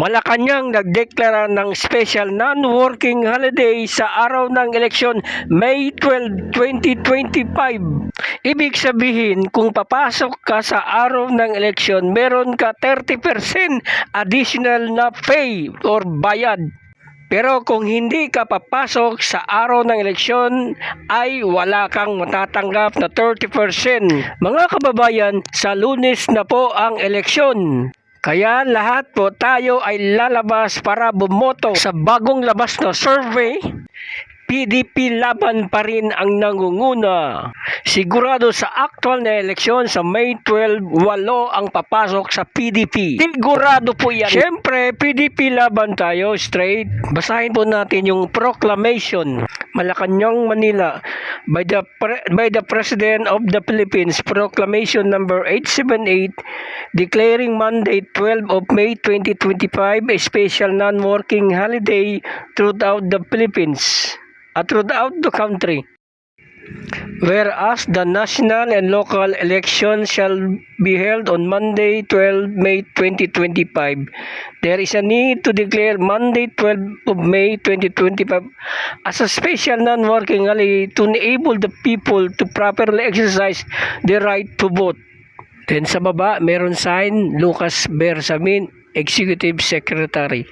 Malacanang nagdeklara ng special non-working holiday sa araw ng eleksyon May 12, 2025. Ibig sabihin, kung papasok ka sa araw ng eleksyon, meron ka 30% additional na pay or bayad. Pero kung hindi ka papasok sa araw ng eleksyon, ay wala kang matatanggap na 30%. Mga kababayan, sa lunes na po ang eleksyon. Kaya lahat po tayo ay lalabas para bumoto sa bagong labas na survey. PDP laban pa rin ang nangunguna. Sigurado sa actual na eleksyon sa May 12, walo ang papasok sa PDP. Sigurado po yan. Siyempre, PDP laban tayo, straight. Basahin po natin yung proclamation. Malacanang, Manila by the pre- by the President of the Philippines Proclamation number 878 declaring Monday 12 of May 2025 a special non-working holiday throughout the Philippines throughout the country. Whereas the national and local elections shall be held on Monday, 12 May 2025, there is a need to declare Monday, 12 of May 2025 as a special non-working holiday to enable the people to properly exercise their right to vote. Then sa baba, meron sign Lucas Bersamin, Executive Secretary.